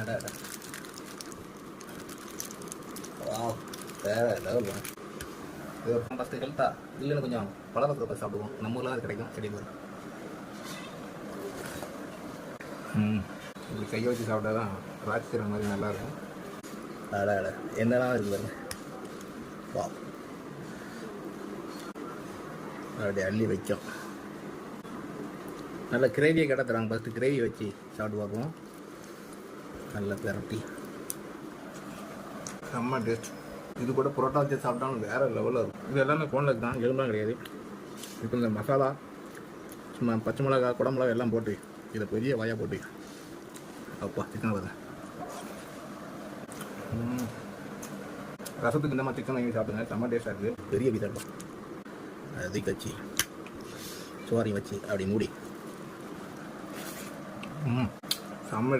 அட அட wow first ஹெல்த்தா இல்லைன்னு கொஞ்சம் பலவரத்தை சாப்பிடுவோம். நம்ம ஊரில் அது கிடைக்கும். செடி வரும். ம். இப்படி கையை வச்சு சாப்பிட்டா தான் ராட்சிக்கிற மாதிரி நல்லாயிருக்கும் அட அட. என்னெல்லாம் இருக்குது பாருங்க. வா அப்படியே அள்ளி வைக்கும். நல்ல கிரேவியை கடை தராங்க. ஃபஸ்ட்டு கிரேவி வச்சு சாப்பிட்டு பார்ப்போம். நல்ல பெரட்டி. செம்ம டேஸ்ட் இது கூட புரோட்டா வச்சு சாப்பிட்டாலும் வேறு லெவலில் இருக்கும் இது எல்லாமே கோனில் தான் எலும்புலாம் கிடையாது. இப்போ இந்த மசாலா சும்மா பச்சை மிளகா குடமிளகா எல்லாம் போட்டு இதை பெரிய வாயாக போட்டு. அப்பா சிக்கன் வருது ரசத்துக்கு இந்த மாதிரி சிக்கன் வாங்கி சாப்பிடுங்க செம்ம டேஸ்டாக இருக்குது பெரிய விதம் இருக்கும் அது கச்சி சோறையும் வச்சு அப்படி மூடி. ம். செம்ம